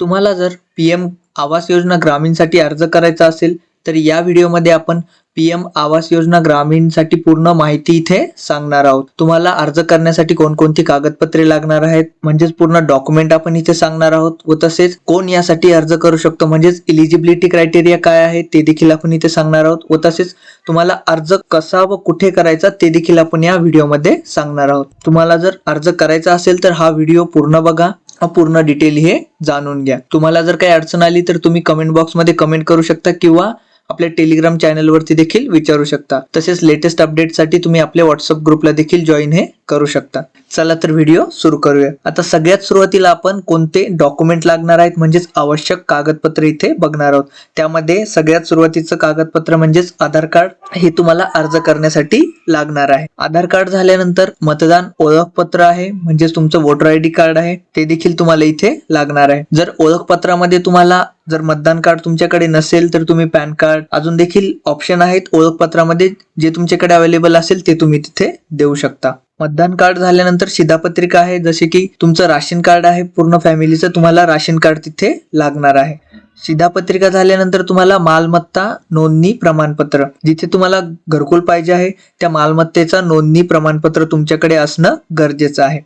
तुम्हाला जर P M Awas Yojana ग्रामीणसाठी अर्ज करायचा असेल तर या व्हिडिओमध्ये आपण पी एम आवास योजना ग्रामीणसाठी पूर्ण माहिती इथे सांगणार आहोत. तुम्हाला अर्ज करण्यासाठी कोणकोणती कागदपत्रे लागणार आहेत म्हणजेच पूर्ण डॉक्युमेंट आपण इथे सांगणार आहोत व तसेच कोण यासाठी अर्ज करू शकतो म्हणजेच इलिजिबिलिटी क्रायटेरिया काय आहे ते देखील आपण इथे सांगणार आहोत व तसेच तुम्हाला अर्ज कसा व कुठे करायचा ते देखील आपण या व्हिडिओमध्ये सांगणार आहोत. तुम्हाला जर अर्ज करायचा असेल तर हा व्हिडिओ पूर्ण बघा. पूर्ण डिटेल हे जाणून घ्या. तुम्हाला जर काही अडचण आली तर तुम्ही कमेंट बॉक्समध्ये कमेंट करू शकता किंवा आपल्या टेलिग्राम चॅनलवरती देखील विचारू शकता. तसेच लेटेस्ट अपडेटसाठी तुम्ही आपल्या व्हॉट्सअप ग्रुपला देखील जॉईन हे करू शकता. चला तर व्हिडिओ सुरू करूया. आता सगळ्यात सुरुवातीला आपण कोणते डॉक्युमेंट लागणार आहेत म्हणजेच आवश्यक कागदपत्र इथे बघणार आहोत. त्यामध्ये सगळ्यात सुरुवातीचं कागदपत्र म्हणजेच आधार कार्ड हे तुम्हाला अर्ज करण्यासाठी लागणार आहे. आधार कार्ड झाल्यानंतर मतदान ओळखपत्र आहे म्हणजेच तुमचं वोटर आय डी कार्ड आहे ते देखील तुम्हाला इथे लागणार आहे. जर ओळखपत्रामध्ये तुम्हाला जर मतदान कार्ड तुमच्याकडे नसेल तर तुम्ही पॅन कार्ड अजून देखील ऑप्शन आहेत ओळखपत्रामध्ये जे तुमच्याकडे अवेलेबल असेल ते तुम्ही तिथे देऊ शकता. मतदान कार्ड झाल्यानंतर शिधापत्रिका आहे जसे की तुमचं राशन कार्ड आहे पूर्ण फॅमिलीचं तुम्हाला राशन कार्ड तिथे लागणार आहे. शिधापत्रिका झाल्यानंतर तुम्हाला मालमत्ता नोंदणी प्रमाणपत्र जिथे तुम्हाला घरकुल पाहिजे आहे त्या मालमत्तेचा नोंदणी प्रमाणपत्र तुमच्याकडे असणं गरजेचं आहे.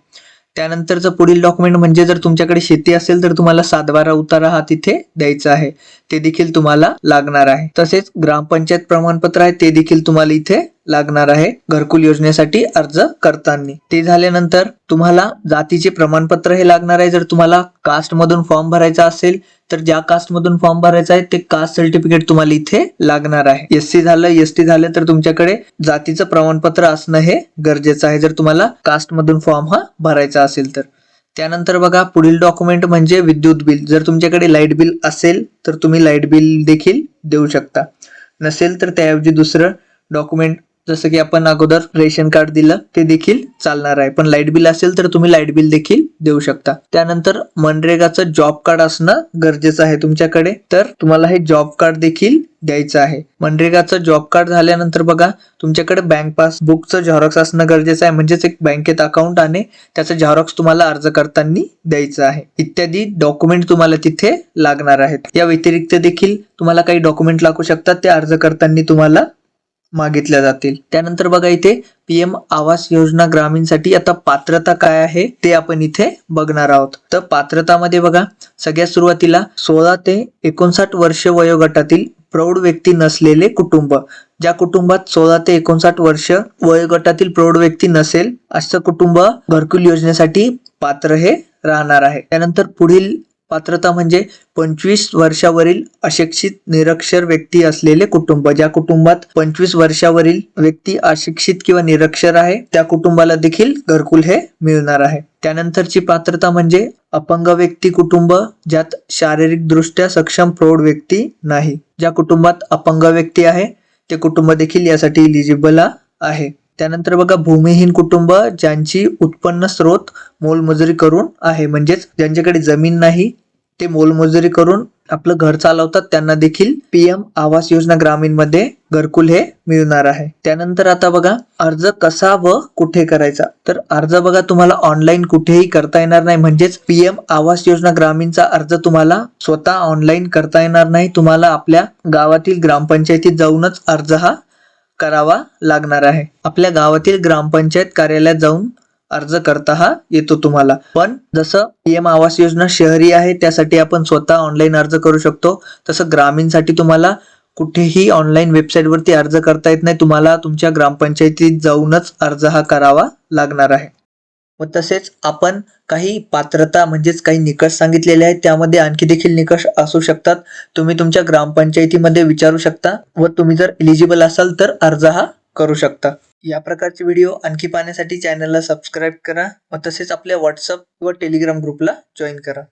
त्यानंतरचं पुढील डॉक्युमेंट म्हणजे जर तुमच्याकडे शेती असेल तर तुम्हाला सातबारा उतारा हा तिथे द्यायचा आहे. ते देखील तुम्हाला लागणार आहे. तसेच ग्रामपंचायत प्रमाणपत्र आहे ते देखील तुम्हाला इथे लागणार आहे घरकुल योजनेसाठी अर्ज करताना. ते झाल्यानंतर तुम्हाला जातीचे प्रमाणपत्र हे लागणार आहे. जर तुम्हाला कास्ट मधून फॉर्म भरायचा असेल तर ज्या कास्ट मधून फॉर्म भरायचा आहे ते कास्ट सर्टिफिकेट तुम्हाला इथे लागणार आहे. एस सी झालं एस टी झालं तर तुमच्याकडे जातीचं प्रमाणपत्र असणं हे गरजेचं आहे. जर तुम्हाला कास्ट मधून फॉर्म हा भरायचा असेल तर. त्यानंतर बघा पुढील डॉक्युमेंट म्हणजे विद्युत बिल. जर तुमच्याकडे लाइट बिल असेल तर तुम्ही लाइट बिल देखील देऊ शकता. नसेल तर त्याऐवजी दुसरं डॉक्युमेंट जसं की आपण अगोदर रेशन कार्ड दिलं ते देखील चालणार आहे. पण लाइट बिल असेल तर तुम्ही लाइट बिल देखील देऊ शकता. त्यानंतर मनरेगाचं जॉब कार्ड असणं गरजेचं आहे तुमच्याकडे. तर तुम्हाला हे जॉब कार्ड देखील द्यायचं आहे. मनरेगाचं जॉब कार्ड झाल्यानंतर बघा तुमच्याकडे बँक पासबुकचं झेरॉक्स असणं गरजेचं आहे. म्हणजेच एक बँकेत अकाउंट आणि त्याचं झेरॉक्स तुम्हाला अर्ज करताना द्यायचं आहे. इत्यादी डॉक्युमेंट तुम्हाला तिथे लागणार आहेत. या व्यतिरिक्त देखील तुम्हाला काही डॉक्युमेंट लागू शकतात. ते अर्ज करताना तुम्हाला मागितल्या जातील. त्यानंतर बघा इथे पीएम आवास योजना ग्रामीणसाठी आता पात्रता काय आहे ते आपण इथे बघणार आहोत. तर पात्रतामध्ये बघा सगळ्यात सुरुवातीला सोळा ते एकोणसाठ वर्ष वयोगटातील प्रौढ व्यक्ती नसलेले कुटुंब. ज्या कुटुंबात सोळा ते एकोणसाठ वर्ष वयोगटातील प्रौढ व्यक्ती नसेल असं कुटुंब घरकुल योजनेसाठी पात्र हे राहणार आहे. त्यानंतर पुढील पात्रता म्हणजे पंचवीस वर्षावरील अशिक्षित निरक्षर व्यक्ती असलेले कुटुंब. ज्या कुटुंबात पंचवीस वर्षावरील व्यक्ती अशिक्षित किंवा निरक्षर आहे त्या कुटुंबाला देखील घरकुल हे मिळणार आहे. त्यानंतरची पात्रता म्हणजे अपंग व्यक्ती कुटुंब ज्यात शारीरिक दृष्ट्या सक्षम प्रौढ व्यक्ती नाही. ज्या कुटुंबात अपंग व्यक्ती आहे ते कुटुंब देखील यासाठी इलिजिबल आहे. त्यानंतर बघा भूमिहीन कुटुंब ज्यांची उत्पन्न स्रोत मोलमजुरी करून आहे. म्हणजेच ज्यांच्याकडे जमीन नाही ते मोलमजुरी करून आपलं घर चालवतात त्यांना देखील पीएम आवास योजना ग्रामीणमध्ये घरकुल हे मिळणार आहे. त्यानंतर आता बघा अर्ज कसा व कुठे करायचा? तर अर्ज बघा तुम्हाला ऑनलाईन कुठेही करता येणार नाही. म्हणजेच पीएम आवास योजना ग्रामीणचा अर्ज तुम्हाला स्वतः ऑनलाईन करता येणार नाही. तुम्हाला आपल्या गावातील ग्रामपंचायतीत जाऊनच अर्ज हा करावा लागणार आहे. आपल्या गावातील ग्रामपंचायत कार्यालयात जाऊन अर्ज करता हा येतो तुम्हाला. पण जसं पीएम आवास योजना शहरी आहे त्यासाठी आपण स्वतः ऑनलाईन अर्ज करू शकतो. तसं ग्रामीणसाठी तुम्हाला कुठेही ऑनलाईन वेबसाईटवरती अर्ज करता येत नाही. तुम्हाला तुमच्या ग्रामपंचायतीत जाऊनच अर्ज हा करावा लागणार आहे. व तसेच आपण काही पात्रता म्हणजेच काही निकष सांगितलेले आहेत. त्यामध्ये आणखी देखील निकष असू शकतात. तुम्ही तुमच्या ग्रामपंचायतीमध्ये विचारू शकता व तुम्ही जर एलिजिबल असाल तर अर्ज हा करू शकता. या प्रकारचे व्हिडिओ आणखी पाहण्यासाठी चॅनलला सबस्क्राईब करा व तसेच आपल्या व्हॉट्सअप व टेलिग्राम ग्रुपला जॉईन करा.